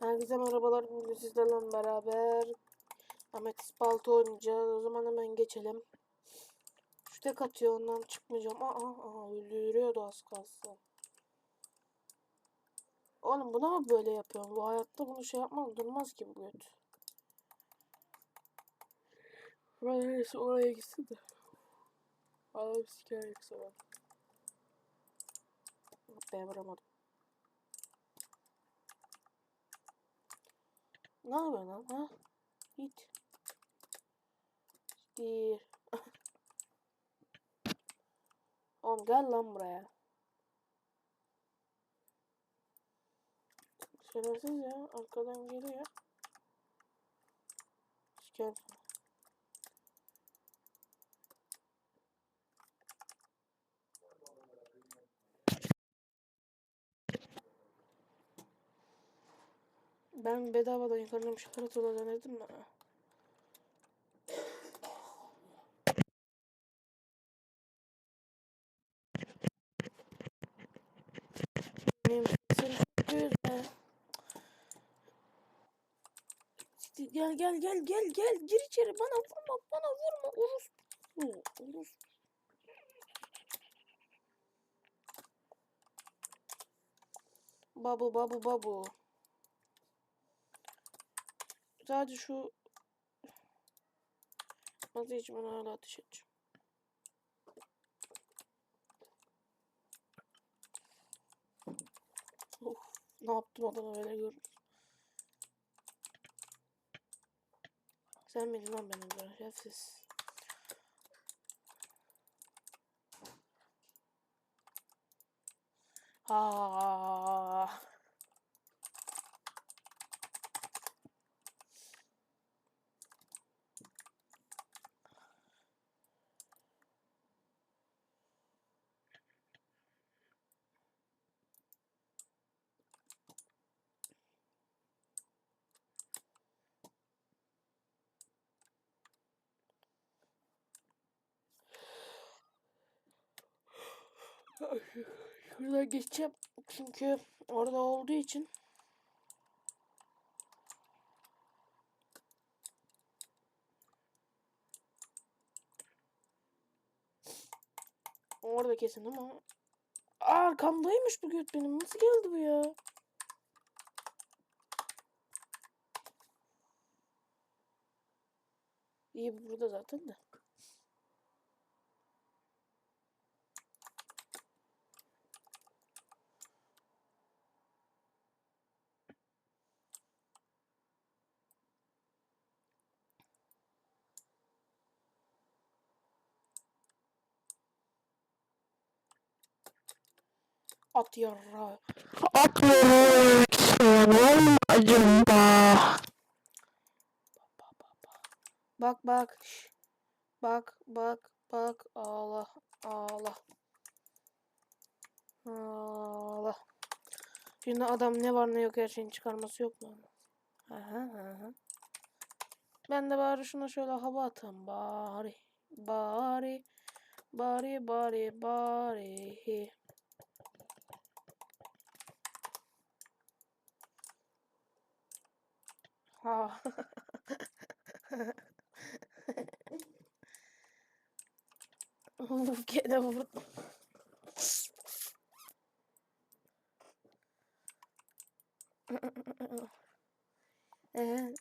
Herkese merhabalar. Bugün sizlerle beraber Ahmet İspaltı oynayacağız. O zaman hemen geçelim. Şu tek atıyor ondan çıkmayacağım. Aa, aa öldürüyordu az kalsın. Oğlum buna mı böyle yapıyorum? Bu hayatta bunu şey yapmaz durmaz ki bu göt. Ben neyse oraya gitsin de. Adam siker yoksa ben. Ben vuramadım. Ne yapıyorsun lan ha? Git. Siktir. Oğlum gel lan buraya. Şerefsiz ya. Arkadan geliyor. Siker. Ben bedavadan yukarıdan şokolata denedim mi? Gel gel gel gel gel gir içeri bana vurma bana vurma Urus. Urus. Babu babu babu. Sadece şu hiç bana hala ateş edeceğim. Of, ne yaptım adama öyle görürüz. Sen miydin lan benim böyle şerefsiz. Ha. Şurada geçeceğim. Çünkü orada olduğu için. Orada kesin ama. Arkamdaymış bu göt benim. Nasıl geldi bu ya? İyi bu burada zaten de. At yarra. At yürüyüşüm acaba. Bak bak. Bak bak bak. Allah Allah. Allah. Şimdi adam ne var ne yok her şeyin çıkarması yok mu? Aha, aha. Ben de bari şuna şöyle hava atayım bari. Bari. Bari bari bari. Ha. Uf, gene vurdum. Ee,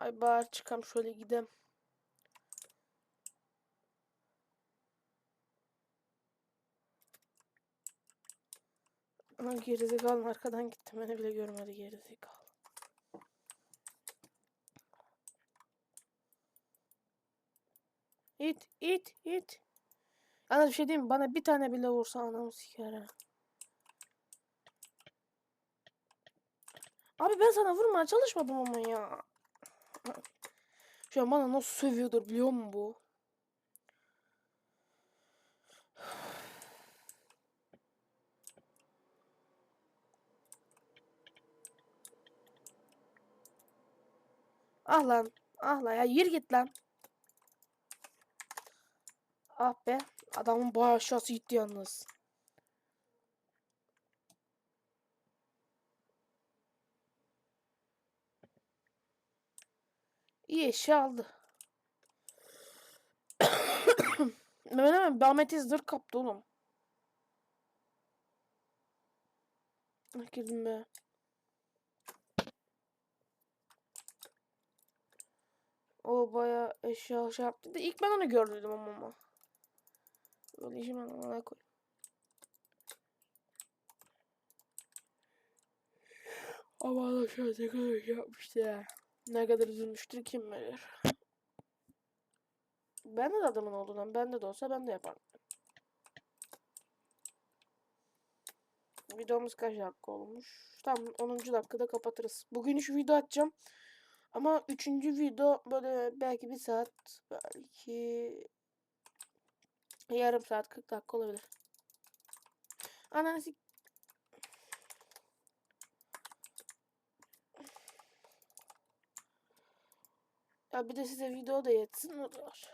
Ay bari çıkam şöyle gidem. Ama gerizekalı arkadan gittim. Beni bile görmedi gerizekalı. İt, it, it. Yalnız bir şey diyeyim? Bana bir tane bile vursa anamı siker. Abi ben sana vurmaya çalışmadım ama ya. Şu an bana nasıl sövüyordur biliyor musun bu? Ah lan. Ah lan ya yürü git lan. Ah be. Adamın boy aşağısı gitti yalnız. İyi eşya aldı. Mehmet hemen Ahmet İzdir kaptı oğlum. Ah girdim be. O baya eşya şey yaptı da ilk ben onu gördüm ama ama. Böyle işi ona koy. Ama da şöyle ne kadar şey yapmıştı ya. Ne kadar üzülmüştür kim bilir. Ben de adamın olduğundan bende de olsa ben de yaparım. Videomuz kaç dakika olmuş? Tam 10. dakikada kapatırız. Bugün 3 video atacağım. Ama 3. video böyle belki bir saat belki yarım saat 40 dakika olabilir. Ananı Ya bir de size video da yetsin o da var.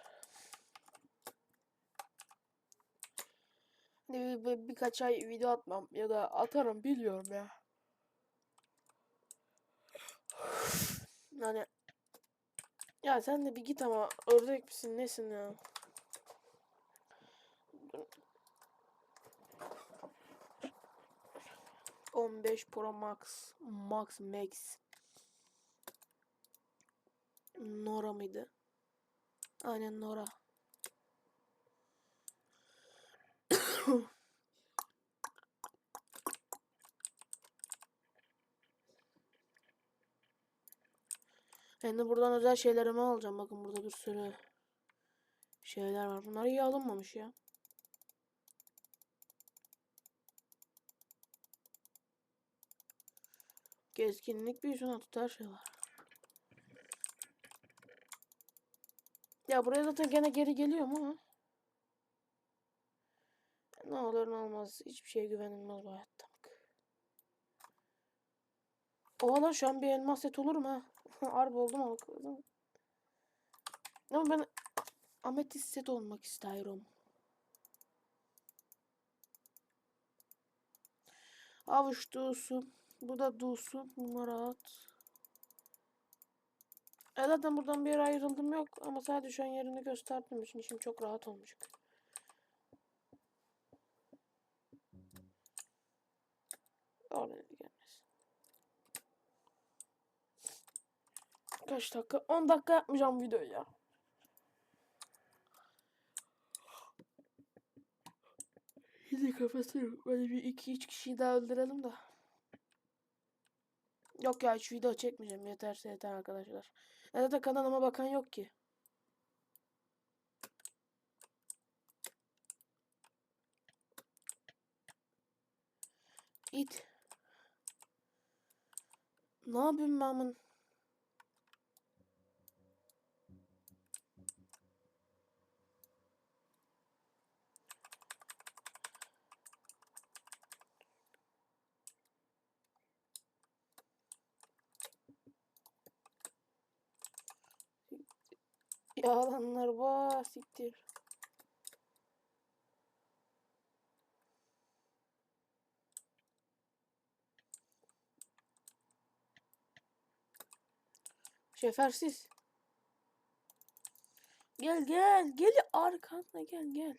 Bir, bir- birkaç ay video atmam ya da atarım biliyorum ya. Yani ya sen de bir git ama ördek misin nesin ya? On beş Pro Max Max Max Nora mıydı? Aynen Nora. Ben de buradan özel şeylerimi alacağım. Bakın burada bir sürü şeyler var. Bunlar iyi alınmamış ya. Gezginlik büyüsün atı her şey var. Ya buraya zaten gene geri geliyorum ama. Ne olur ne olmaz. Hiçbir şeye güvenilmez bu hayatta. Oha lan şu an bir elmas set olur mu ha? Harbi oldu mu? bakalım. Ama ben ametist set olmak istiyorum. Avuç dursun. Bu da dursun. Bunlar rahat. E zaten buradan bir yere ayrıldım yok. Ama sadece şu an yerini gösterdiğim için işim çok rahat olmuş. Oraya gelmez. Kaç dakika? 10 dakika yapmayacağım videoyu ya. Şimdi kapatıyorum. Böyle bir iki üç kişiyi daha öldürelim de. Yok ya hiç video çekmeyeceğim. Yeterse yeter arkadaşlar. Ya zaten kanalıma bakan yok ki. İt. Ne yapayım ben bunu? Yalanlar vaa siktir. Şefersiz. Gel gel. Gel arkanda gel gel.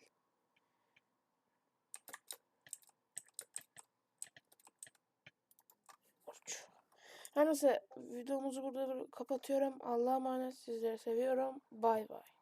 Her neyse videomuzu burada kapatıyorum. Allah'a emanet sizleri seviyorum. Bay bay.